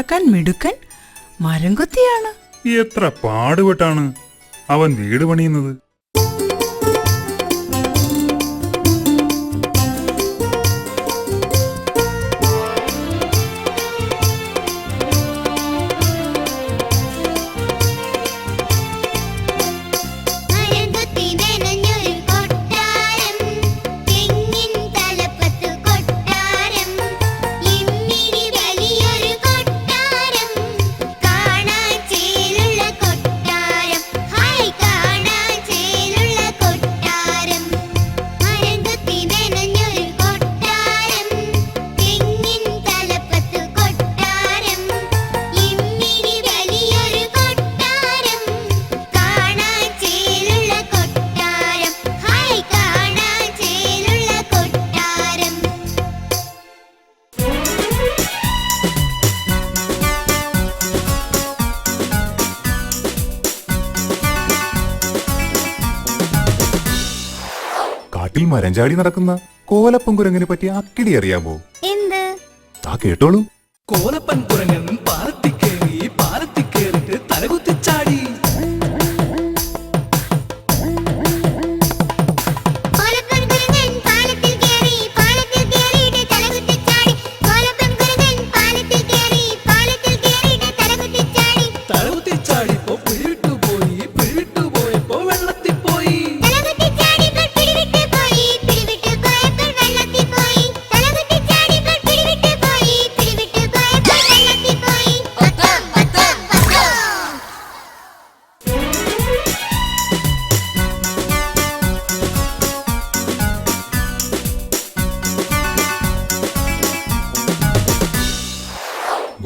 ഉണ്ടാക്കാൻ മിടുക്കൻ മരം കുത്തിയാണ് എത്ര പാടുപെട്ടാണ് അവൻ വീട് പണിയുന്നത്? മരം ചാടി നടക്കുന്ന കോലപ്പൻ പറ്റി അക്കിടി അറിയാമോ? എന്ത്? ആ കേട്ടോളൂ. കോലപ്പൻ കുരങ്ങൻ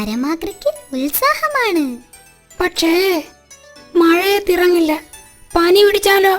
പരമാഗ്രയ്ക്ക് ഉത്സാഹമാണ്. പക്ഷേ മഴയത്തിറങ്ങില്ല. പനി പിടിച്ചാലോ?